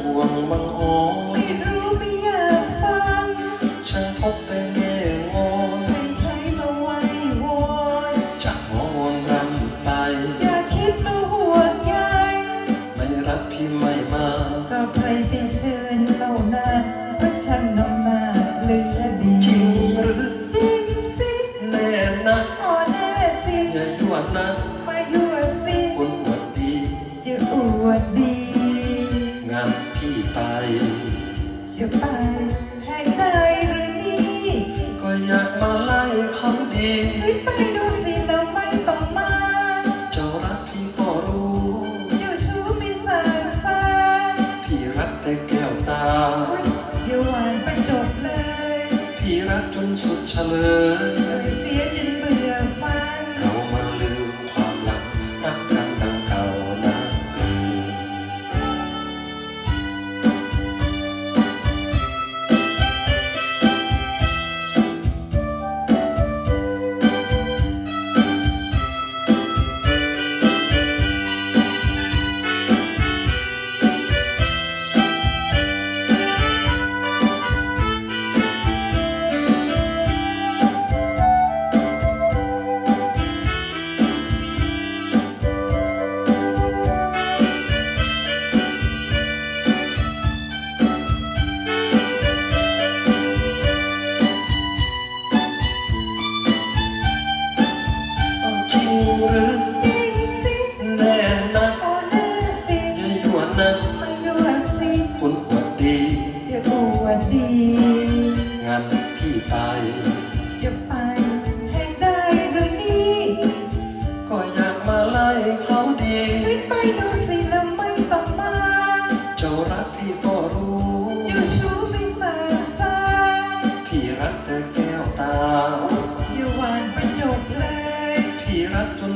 ห่วงบางโหนไม่รู้ไม่อยากฟังฉันพบแต่แง่งอนไม่ใช่มาไว้วอนจากหัวงอนรำไป อย่าคิดมาห่วงใยไม่รักพี่ไม่มาก็ใครไปเจะไปแห่งใดหรือนี่ก็อยากมาไล่เขาดี ไม่ไปดูสิแล้วไม่ต้องมา เจ้ารักพี่ก็รู้ เจ้าชู้ไม่สายฟ้าพี่รักแต่แก้วตาอุ๊ยอย่าหวานประจบเลย พี่รักจนสุดเฉลยเลยเสีย จริงหรือจริงสิแน่นะโอ้แน่สิอย่ายั่วนะมายั่วสิคุณอวดดีจะอวดดี งานพี่ไปจะไปแห่งใดหรือนี่ก็อยากมาไล่เขา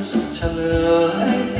เลย พี่รักจนสุดเฉล เลย ยเสีย